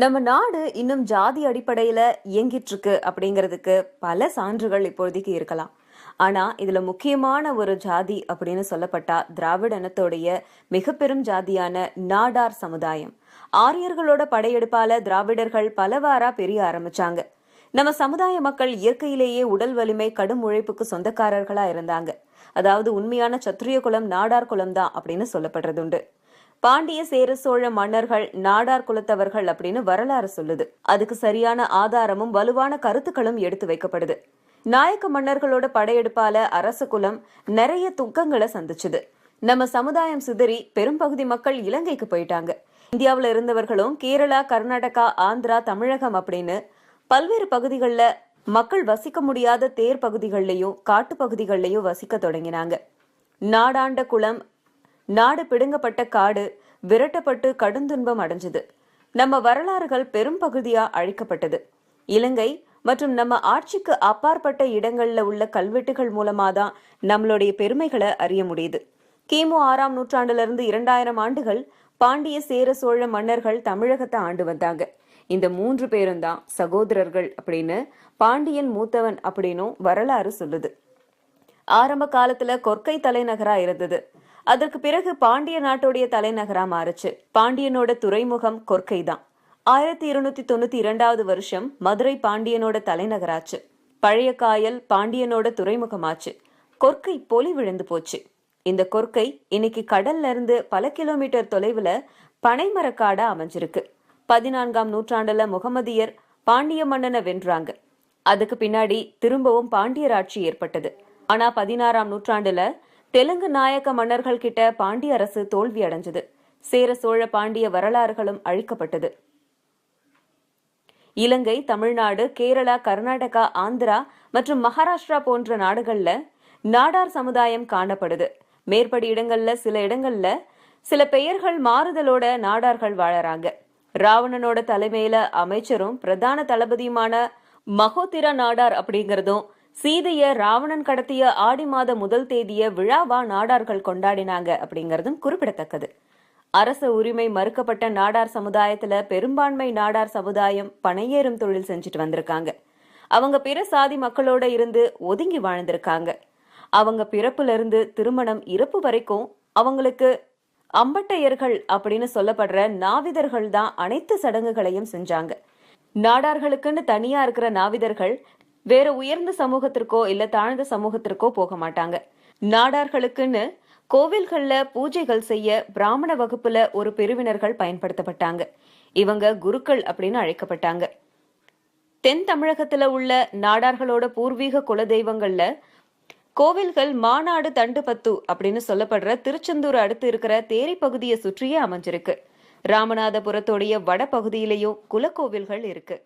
நம்ம நாடு இன்னும் ஜாதி அடிப்படையில இயங்கிட்டு இருக்கு அப்படிங்கிறதுக்கு பல சான்றுகள் இப்போதைக்கு இருக்கலாம். ஆனா இதுல முக்கியமான ஒரு ஜாதி அப்படின்னு சொல்லப்பட்டா திராவிட இனத்தோடைய மிக பெரும் ஜாதியான நாடார் சமுதாயம். ஆரியர்களோட படையெடுப்பால திராவிடர்கள் பலவாரா பெரிய ஆரம்பிச்சாங்க. நம்ம சமுதாய மக்கள் இயற்கையிலேயே உடல் வலிமை கடும் உழைப்புக்கு சொந்தக்காரர்களா இருந்தாங்க. அதாவது உண்மையான சத்திரிய குலம் நாடார் குலம் தான் அப்படின்னு சொல்லப்படுறதுண்டு பாண்டிய சேர சோழ மன்னர்கள் நாடார் குலத்தவர்கள் அப்படின்னு வரலாறு சொல்லுது. அதுக்கு சரியான ஆதாரமும் வலுவான கருத்துக்களும் எடுத்து வைக்கப்படுது. நாயக்க மன்னர்களோட படையெடுப்பால அரச குலம் நிறைய துக்கங்களை சந்திச்சுது. நம்ம சமுதாயம் சிதறி பெரும்பகுதி மக்கள் இலங்கைக்கு போயிட்டாங்க. இந்தியாவில் இருந்தவர்களும் கேரளா கர்நாடகா ஆந்திரா தமிழகம் அப்படின்னு பல்வேறு பகுதிகளில் மக்கள் வசிக்க முடியாத தேர் பகுதிகளிலையும் காட்டு பகுதிகளிலையும் வசிக்க தொடங்கினாங்க. நாடாண்ட குளம் நாடு பிடுங்கப்பட்ட காடு விரட்டப்பட்டு கடுந்துன்பம் அடைஞ்சது. நம்ம வரலாறுகள் பெரும் பகுதியா அழிக்கப்பட்டது. இலங்கை மற்றும் நம்ம ஆட்சிக்கு அப்பாற்பட்ட இடங்கள்ல உள்ள கல்வெட்டுகள் மூலமா தான் நம்மளுடைய பெருமைகளை அறிய முடியுது. கிமு ஆறாம் நூற்றாண்டுல இருந்து இரண்டாயிரம் ஆண்டுகள் பாண்டிய சேர சோழ மன்னர்கள் தமிழகத்தை ஆண்டு வந்தாங்க. இந்த மூன்று பேரும் தான் சகோதரர்கள் அப்படின்னு பாண்டியன் மூத்தவன் அப்படின்னும் வரலாறு சொல்லுது. ஆரம்ப காலத்துல கொற்கை தலைநகரா இருந்தது. அதற்கு பிறகு பாண்டிய நாட்டுடைய தலைநகரா மாறுச்சு. பாண்டியனோட துறைமுகம் கொர்க்கை தான் ஆயிரத்தி இருநூத்தி தொண்ணூத்தி இரண்டாவது வருஷம் மதுரை பாண்டியனோட தலைநகராச்சு. பழைய காயல் பாண்டியனோட துறைமுகமாச்சு. கொர்க்கை பொலி விழுந்து போச்சு. இந்த கொர்க்கை இன்னைக்கு கடல்ல இருந்து பல கிலோமீட்டர் தொலைவுல பனைமரக்காடா அமைஞ்சிருக்கு. பதினான்காம் நூற்றாண்டுல முகமதியர் பாண்டிய மன்னனை வென்றாங்க. அதுக்கு பின்னாடி திரும்பவும் பாண்டியர் ஆட்சி ஏற்பட்டது. ஆனா பதினாறாம் நூற்றாண்டுல தெலுங்கு நாயக்க மன்னர்கள் கிட்ட பாண்டிய அரசு தோல்வி அடைஞ்சது. சேர சோழ பாண்டிய வரலாறுகளும் அழிக்கப்பட்டது. இலங்கை தமிழ்நாடு கேரளா கர்நாடகா ஆந்திரா மற்றும் மகாராஷ்டிரா போன்ற நாடுகள்ல நாடார் சமுதாயம் காணப்படுது. மேற்படி இடங்கள்ல சில இடங்கள்ல சில பெயர்கள் மாறுதலோட நாடார்கள் வாழறாங்க. ராவணனோட தலைமையில அமைச்சரும் பிரதான தளபதியுமான மகோத்திரா நாடார் அப்படிங்கறதும் சீதைய ராவணன் கடத்திய ஆடி மாத முதல் தேதிய விழாவா நாடார்கள் கொண்டாடினாங்க அப்படிங்கறதும் குறிப்பிடத்தக்கது. அரச உரிமை மறுக்கப்பட்ட நாடார் சமுதாயத்துல பெரும்பான்மை நாடார் சமுதாயம் பணையேறும் தொழில் செஞ்சுட்டு வந்திருக்காங்க. அவங்க பிற சாதி மக்களோட இருந்து ஒதுங்கி வாழ்ந்திருக்காங்க. அவங்க பிறப்புல இருந்து திருமணம் இறப்பு வரைக்கும் அவங்களுக்கு அம்பட்டையர்கள் அப்படின்னு சொல்லப்படுற நாவிதர்கள் தான் அனைத்து சடங்குகளையும் செஞ்சாங்க. நாடார்களுக்குன்னு தனியா இருக்கிற நாவிதர்கள் வேற உயர்ந்த சமூகத்திற்கோ இல்ல தாழ்ந்த சமூகத்திற்கோ போக மாட்டாங்க. நாடார்களுக்குன்னு கோவில்கள்ல பூஜைகள் செய்ய பிராமண வகுப்புல ஒரு பிரிவினர்கள் பயன்படுத்தப்பட்டாங்க. இவங்க குருக்கள் அப்படின்னு அழைக்கப்பட்டாங்க. தென் தமிழகத்துல உள்ள நாடார்களோட பூர்வீக குல தெய்வங்கள்ல கோவில்கள் மாநாடு தண்டுபத்து அப்படின்னு சொல்லப்படுற திருச்செந்தூர் அடுத்து இருக்கிற தேரி பகுதியை சுற்றியே அமைஞ்சிருக்கு. ராமநாதபுரத்தோடைய வட பகுதியிலையும் குலக்கோவில்கள் இருக்கு.